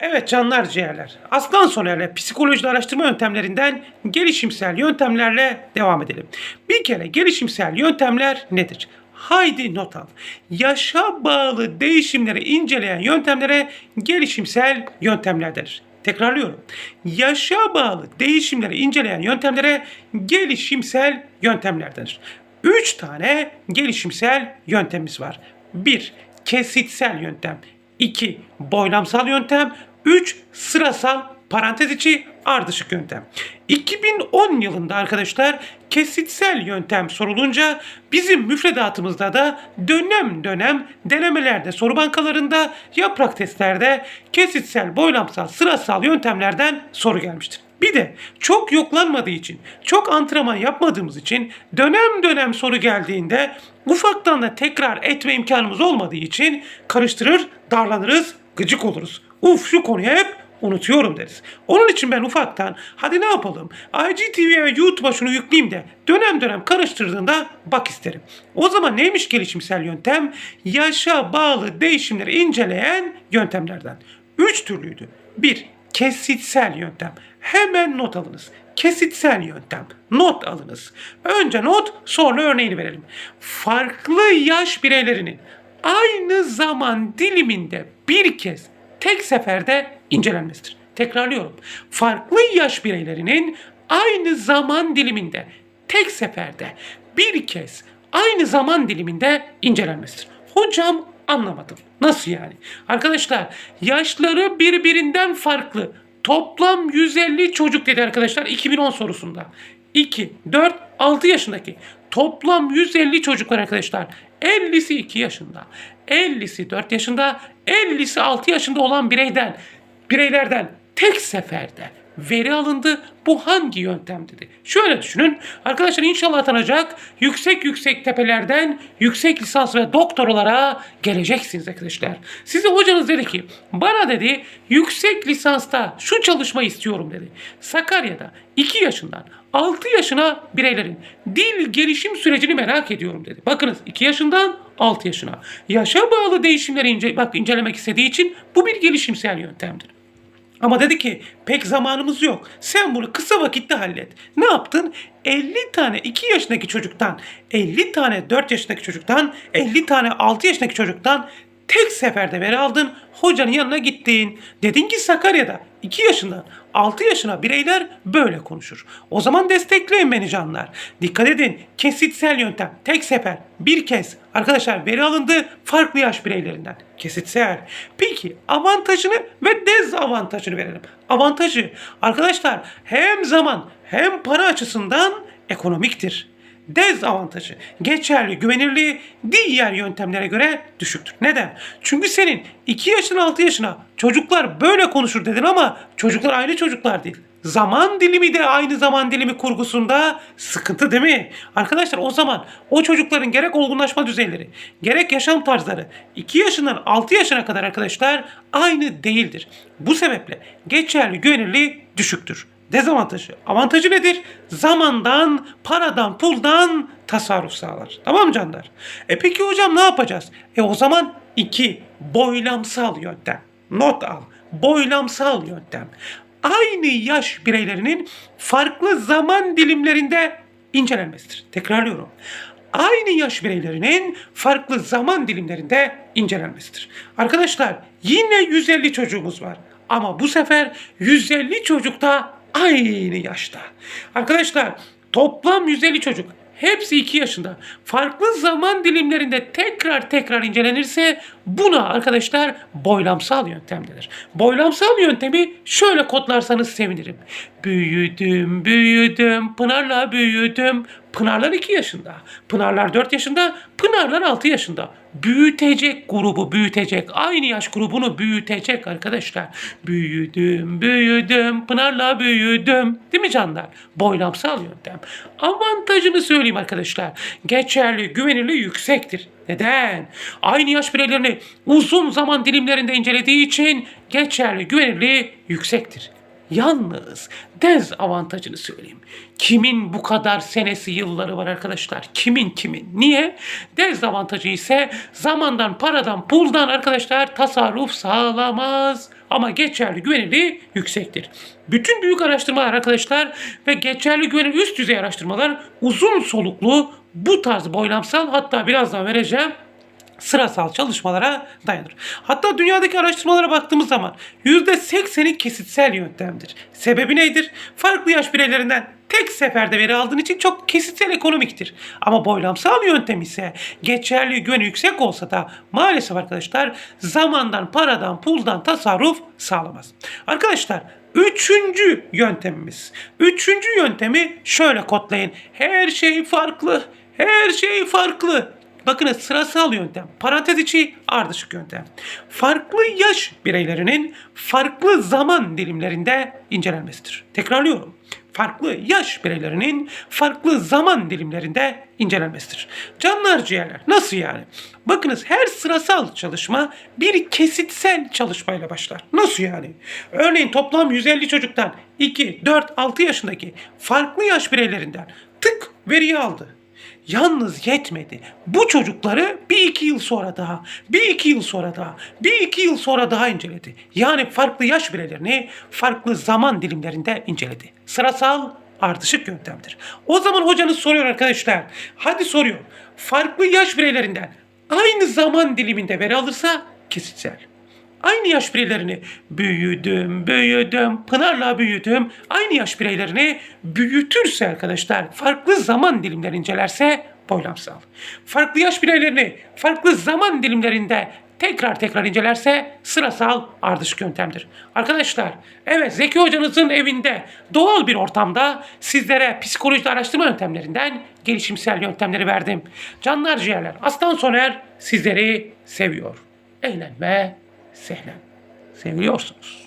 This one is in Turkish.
Evet canlar ciğerler. Aslan Soner'le psikoloji araştırma yöntemlerinden gelişimsel yöntemlerle devam edelim. Bir kere gelişimsel yöntemler nedir? Haydi not al. Yaşa bağlı değişimleri inceleyen yöntemlere gelişimsel yöntemler denir. Tekrarlıyorum. Yaşa bağlı değişimleri inceleyen yöntemlere gelişimsel yöntemler denir. Üç tane gelişimsel yöntemimiz var. 1. Kesitsel yöntem. 2. Boylamsal yöntem. 3. Sırasal parantez içi ardışık yöntem. 2010 yılında arkadaşlar kesitsel yöntem sorulunca bizim müfredatımızda da dönem dönem denemelerde, soru bankalarında, yaprak testlerde kesitsel, boylamsal, sırasal yöntemlerden soru gelmiştir. Bir de çok yoklanmadığı için, çok antrenman yapmadığımız için dönem dönem soru geldiğinde ufaktan da tekrar etme imkanımız olmadığı için karıştırır, darlanırız, gıcık oluruz. Uf şu konuya hep unutuyorum deriz. Onun için ben ufaktan hadi ne yapalım IGTV'ye ve YouTube'a şunu yükleyeyim de dönem dönem karıştırdığında bak isterim. O zaman neymiş gelişimsel yöntem? Yaşa bağlı değişimleri inceleyen yöntemlerden. Üç türlüydü. Bir, kesitsel yöntem. Hemen not alınız. Kesitsel yöntem. Not alınız. Önce not sonra örneğini verelim. Farklı yaş bireylerinin aynı zaman diliminde bir kez tek seferde incelenmesidir. Tekrarlıyorum. Farklı yaş bireylerinin aynı zaman diliminde tek seferde bir kez aynı zaman diliminde incelenmesidir. Hocam anlamadım. Nasıl yani? Arkadaşlar yaşları birbirinden farklı. Toplam 150 çocuk dedi arkadaşlar 2010 sorusunda. 2, 4, 6 yaşındaki toplam 150 çocuk var arkadaşlar. 50'si 2 yaşında, 50'si 4 yaşında, 50'si 6 yaşında olan bireyden, bireylerden tek seferde veri alındı. Bu hangi yöntem dedi. Şöyle düşünün. Arkadaşlar inşallah tanacak yüksek yüksek tepelerden yüksek lisans ve doktoralara geleceksiniz arkadaşlar. Size hocanız dedi ki bana dedi yüksek lisansta şu çalışma istiyorum dedi. Sakarya'da 2 yaşından 6 yaşına bireylerin dil gelişim sürecini merak ediyorum dedi. Bakınız 2 yaşından 6 yaşına. Yaşa bağlı değişimleri ince, bak incelemek istediği için bu bir gelişimsel yöntemdir. Ama dedi ki pek zamanımız yok. Sen bunu kısa vakitte hallet. Ne yaptın? 50 tane 2 yaşındaki çocuktan, 50 tane 4 yaşındaki çocuktan, 50 tane 6 yaşındaki çocuktan tek seferde veri aldın. Hocanın yanına gittin. Dedin ki Sakarya'da 2 yaşından 6 yaşına bireyler böyle konuşur. O zaman destekleyin beni canlar. Dikkat edin. Kesitsel yöntem. Tek sefer. Bir kez. Arkadaşlar veri alındı farklı yaş bireylerinden. Kesitsel. Peki avantajını ve dezavantajını verelim. Avantajı arkadaşlar hem zaman hem para açısından ekonomiktir. Dezavantajı geçerli güvenirliği diğer yöntemlere göre düşüktür. Neden? Çünkü senin 2 yaşına 6 yaşına çocuklar böyle konuşur dedin ama çocuklar aynı çocuklar değil. Zaman dilimi de aynı zaman dilimi kurgusunda sıkıntı değil mi? Arkadaşlar o zaman o çocukların gerek olgunlaşma düzeyleri, gerek yaşam tarzları 2 yaşından 6 yaşına kadar arkadaşlar aynı değildir. Bu sebeple geçerli güvenirliği düşüktür. Dezavantajı. Avantajı nedir? Zamandan, paradan, puldan tasarruf sağlar. Tamam mı canlar? E peki hocam ne yapacağız? E o zaman iki boylamsal yöntem. Not al. Boylamsal yöntem. Aynı yaş bireylerinin farklı zaman dilimlerinde incelenmesidir. Tekrarlıyorum. Aynı yaş bireylerinin farklı zaman dilimlerinde incelenmesidir. Arkadaşlar yine 150 çocuğumuz var. Ama bu sefer 150 çocuk da aynı yaşta. Arkadaşlar toplam 150 çocuk hepsi 2 yaşında. Farklı zaman dilimlerinde tekrar tekrar incelenirse buna arkadaşlar boylamsal yöntem denir. Boylamsal yöntemi şöyle kodlarsanız sevinirim. Büyüdüm, büyüdüm, Pınar'la büyüdüm. Pınarlar 2 yaşında. Pınarlar 4 yaşında. Pınarlar 6 yaşında. Büyütecek grubu büyütecek. Aynı yaş grubunu büyütecek arkadaşlar. Büyüdüm, büyüdüm, Pınar'la büyüdüm. Değil mi canlar? Boylamsal yöntem. Avantajını söyleyeyim arkadaşlar. Geçerli, güvenirliği yüksektir. Neden? Aynı yaş bireylerini uzun zaman dilimlerinde incelediği için geçerli, güvenirliği yüksektir. Yalnız dezavantajını söyleyeyim. Kimin bu kadar senesi yılları var arkadaşlar? Kimin kimin? Niye? Dezavantajı ise zamandan, paradan, puldan arkadaşlar tasarruf sağlamaz. ama geçerli güvenilirliği yüksektir. Bütün büyük araştırmalar arkadaşlar ve geçerli güvenilir üst düzey araştırmalar uzun soluklu bu tarz boylamsal hatta birazdan vereceğim sırasal çalışmalara dayanır. Hatta dünyadaki araştırmalara baktığımız zaman %80'i kesitsel yöntemdir. Sebebi nedir? Farklı yaş bireylerinden tek seferde veri aldığın için çok kesitsel ekonomiktir. Ama boylamsal yöntem ise geçerli güveni yüksek olsa da maalesef arkadaşlar zamandan, paradan, puldan tasarruf sağlamaz. Arkadaşlar Üçüncü yöntemimiz. Üçüncü yöntemi şöyle kodlayın. Her şey farklı. Her şey farklı. Bakınız sırasal yöntem, parantez içi ardışık yöntem. Farklı yaş bireylerinin farklı zaman dilimlerinde incelenmesidir. Tekrarlıyorum. Farklı yaş bireylerinin farklı zaman dilimlerinde incelenmesidir. Canlar ciğerler nasıl yani? Bakınız her sırasal çalışma bir kesitsel çalışmayla başlar. Nasıl yani? Örneğin toplam 150 çocuktan 2, 4, 6 yaşındaki farklı yaş bireylerinden tık veriyi aldı. Yalnız yetmedi. Bu çocukları bir iki yıl sonra daha, bir iki yıl sonra daha, bir iki yıl sonra daha inceledi. Yani farklı yaş bireylerini farklı zaman dilimlerinde inceledi. Sırasal ardışık yöntemdir. O zaman hocanız soruyor arkadaşlar. Hadi soruyor. Farklı yaş bireylerinden aynı zaman diliminde veri alırsa kesitsel. Aynı yaş bireylerini büyüdüm, büyüdüm, Pınar'la büyüdüm. Aynı yaş bireylerini büyütürse arkadaşlar, farklı zaman dilimleri incelerse boylamsal. Farklı yaş bireylerini farklı zaman dilimlerinde tekrar tekrar incelerse sırasal ardışık yöntemdir. Arkadaşlar, evet Zeki hocanızın evinde doğal bir ortamda sizlere psikolojide araştırma yöntemlerinden gelişimsel yöntemleri verdim. Canlar ciğerler, Aslan Soner sizleri seviyor. Eğlenme, serán seriosos.